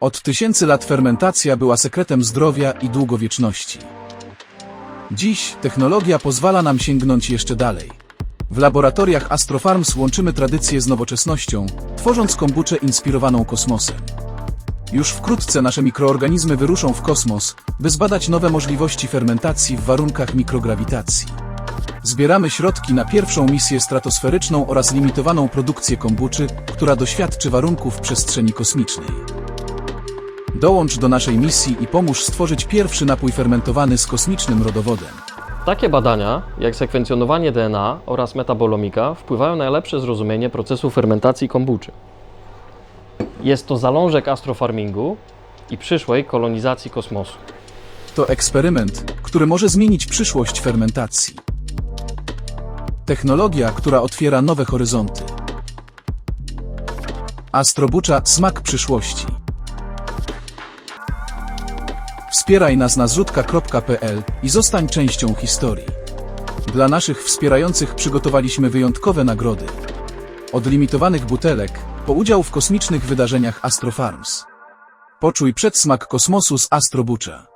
Od tysięcy lat fermentacja była sekretem zdrowia i długowieczności. Dziś technologia pozwala nam sięgnąć jeszcze dalej. W laboratoriach Astrofarms łączymy tradycję z nowoczesnością, tworząc kombuczę inspirowaną kosmosem. Już wkrótce nasze mikroorganizmy wyruszą w kosmos, by zbadać nowe możliwości fermentacji w warunkach mikrograwitacji. Zbieramy środki na pierwszą misję stratosferyczną oraz limitowaną produkcję kombuczy, która doświadczy warunków przestrzeni kosmicznej. Dołącz do naszej misji i pomóż stworzyć pierwszy napój fermentowany z kosmicznym rodowodem. Takie badania, jak sekwencjonowanie DNA oraz metabolomika, wpływają na lepsze zrozumienie procesu fermentacji kombuczy. Jest to zalążek astrofarmingu i przyszłej kolonizacji kosmosu. To eksperyment, który może zmienić przyszłość fermentacji. Technologia, która otwiera nowe horyzonty. Astrobucza smak przyszłości. Wspieraj nas na zrzutka.pl i zostań częścią historii. Dla naszych wspierających przygotowaliśmy wyjątkowe nagrody. Od limitowanych butelek po udział w kosmicznych wydarzeniach Astrofarms. Poczuj przedsmak kosmosu z Astrobucza.